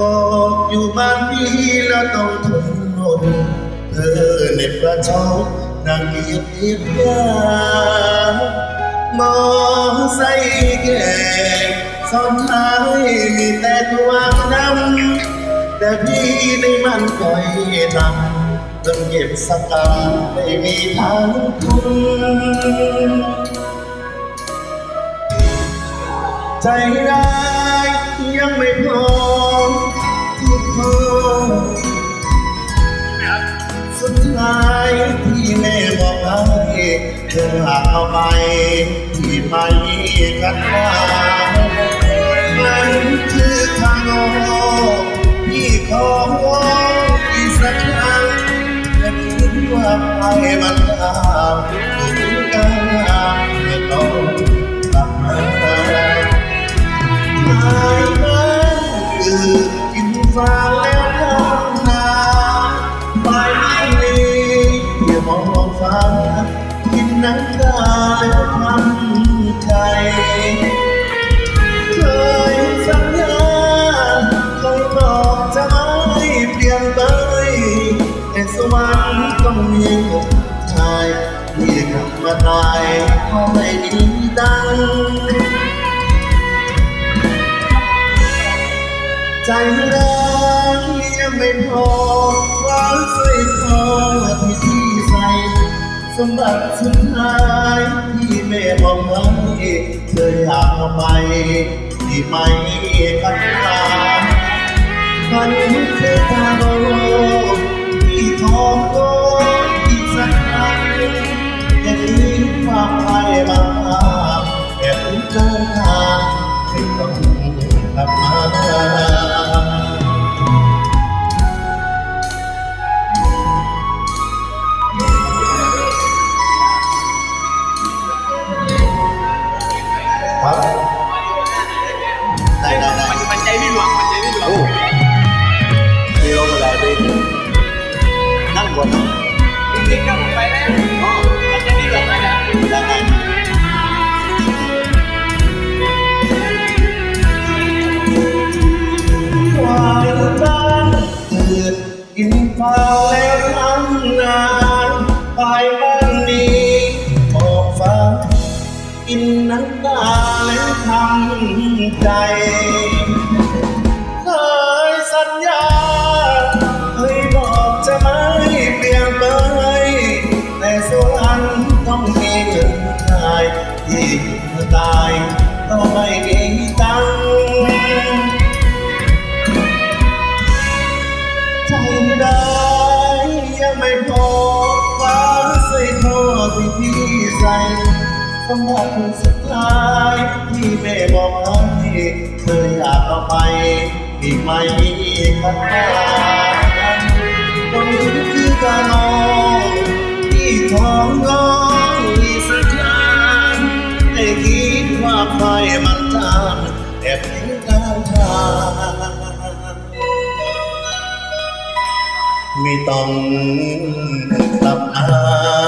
บอกอยู่บ้านพี่แล้วต้องทนอดเธอในประชดนางเกียรติยามอใส่แก่ ซ้อนท้ายมีแต่ความดำแต่พี่ในมันก่อยทำจนเก็บสกรรมไม่มีทางทุนใจร้ายยังไม่พอทุกพอสุดท้ายที่แม่บอกให้เธอเอาไปที่ไม่กันว่า ให้มันตามถูกกันไม่ต้องกลับมาหายมันคือกินฟ้าแล้วทำนาไปไม่มีอย่ามองฟ้ากินน้ำตาายพราะไม่มีตัง ใจร้ายยังไม่พอความสวยทองที่พี่ใส่สมบัติสุดท้ายที่แม่บอกไว้เธออยากเอาไปที่ไม่กันตามันคือทางโล ค่ถึงกลางทางให้ต้องกลับมาครับได้ได้ได้มันใจไม่หลวงมันใจไม่หลวงโอ้มีลมอะไรไปนั่งบน กินฟางแล้วทำนานไปบ้านนี้ออกฟ้ากินน้ำตาแล้วทำใจ เคยสัญญา เคยบอกจะไม่เปลี่ยนไปแต่สุวรรค์ต้องมีเงินชายที่ตายก็ไม่มีตังใจดา พี่ใส่สมบัติสุดท้ายที่แม่บอกให้เธออยากเอาไปที่ไม่มีคัดค้านคนคือการนองที่ท้องร้องอีสักครั้งให้คิดว่าใครมันทำแอบเห็นการทางไม่ต้องกลับมา